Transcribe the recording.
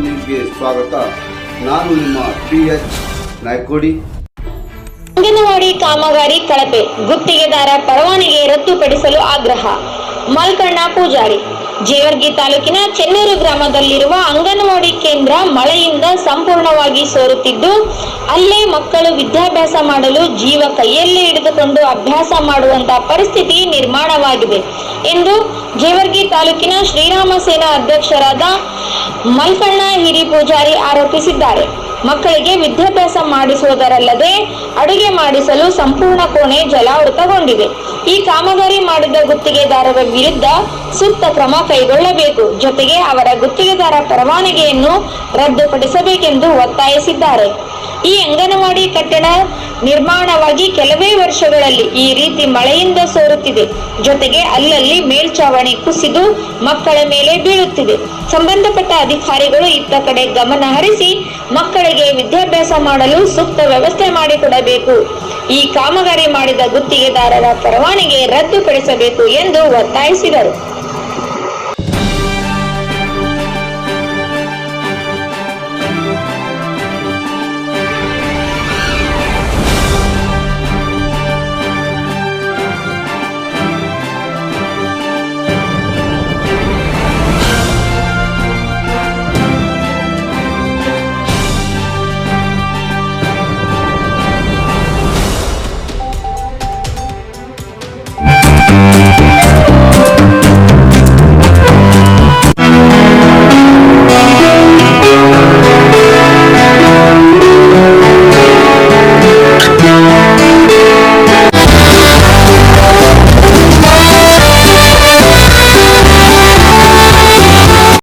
ನ್ಯೂಸ್ಗೆ ಸ್ವಾಗತ. ನಾನು ನಿಮ್ಮ ಪಿ ನಾಯ್ಕೋಡಿ. ಅಂಗನವಾಡಿ, ಕಾಮಗಾರಿ, ಕಳಪೆ, ಗುತ್ತಿಗೆದಾರ ಪರವಾನಿಗೆ ರದ್ದುಪಡಿಸಲು ಆಗ್ರಹ. ಮಲ್ಕಣ್ಣ ಪೂಜಾರಿ. ಜೇವರ್ಗಿ ತಾಲೂಕಿನ ಚೆನ್ನೂರು ಗ್ರಾಮದಲ್ಲಿರುವ ಅಂಗನವಾಡಿ ಕೇಂದ್ರ ಮಳೆಯಿಂದ ಸಂಪೂರ್ಣವಾಗಿ ಸೋರುತ್ತಿದ್ದು, ಅಲ್ಲೇ ಮಕ್ಕಳು ವಿದ್ಯಾಭ್ಯಾಸ ಮಾಡಲು ಜೀವ ಕೈಯಲ್ಲೇ ಹಿಡಿದುಕೊಂಡು ಅಭ್ಯಾಸ ಮಾಡುವಂತಹ ಪರಿಸ್ಥಿತಿ ನಿರ್ಮಾಣವಾಗಿದೆ. ಎಂದು ಜೇವರ್ಗಿ ತಾಲೂಕಿನ ಶ್ರೀರಾಮ ಸೇನಾ ಅಧ್ಯಕ್ಷರಾದ ಮಲ್ಕಣ್ಣ ಹಿರಿ ಪೂಜಾರಿ ಆರೋಪಿಸಿದ್ದಾರೆ. ಮಕ್ಕಳಿಗೆ ವಿದ್ಯಾಭ್ಯಾಸ ಮಾಡಿಸುವುದರಲ್ಲದೆ ಅಡುಗೆ ಮಾಡಿಸಲು ಸಂಪೂರ್ಣ ಕೋಣೆ ಜಲಾವೃತಗೊಂಡಿದೆ. ಈ ಕಾಮಗಾರಿ ಮಾಡಿದ ಗುತ್ತಿಗೆದಾರರ ವಿರುದ್ಧ ಸೂಕ್ತ ಕ್ರಮ ಕೈಗೊಳ್ಳಬೇಕು. ಜೊತೆಗೆ ಅವರ ಗುತ್ತಿಗೆದಾರ ಪರವಾನಗಿಯನ್ನು ರದ್ದುಪಡಿಸಬೇಕೆಂದು ಒತ್ತಾಯಿಸಿದ್ದಾರೆ. ಈ ಅಂಗನವಾಡಿ ಕಟ್ಟಡ ನಿರ್ಮಾಣವಾಗಿ ಕೆಲವೇ ವರ್ಷಗಳಲ್ಲಿ ಈ ರೀತಿ ಮಳೆಯಿಂದ ಸೋರುತ್ತಿದೆ. ಜೊತೆಗೆ ಅಲ್ಲಲ್ಲಿ ಮೇಲ್ಚಾವಣಿ ಕುಸಿದು ಮಕ್ಕಳ ಮೇಲೆ ಬೀಳುತ್ತಿದೆ. ಸಂಬಂಧಪಟ್ಟ ಅಧಿಕಾರಿಗಳು ಇತ್ತ ಕಡೆ ಗಮನ ಹರಿಸಿ ಮಕ್ಕಳಿಗೆ ವಿದ್ಯಾಭ್ಯಾಸ ಮಾಡಲು ಸೂಕ್ತ ವ್ಯವಸ್ಥೆ ಮಾಡಿಕೊಡಬೇಕು. ಈ ಕಾಮಗಾರಿ ಮಾಡಿದ ಗುತ್ತಿಗೆದಾರರ ಪರವಾನಿಗೆ ರದ್ದುಪಡಿಸಬೇಕು ಎಂದು ಒತ್ತಾಯಿಸಿದರು.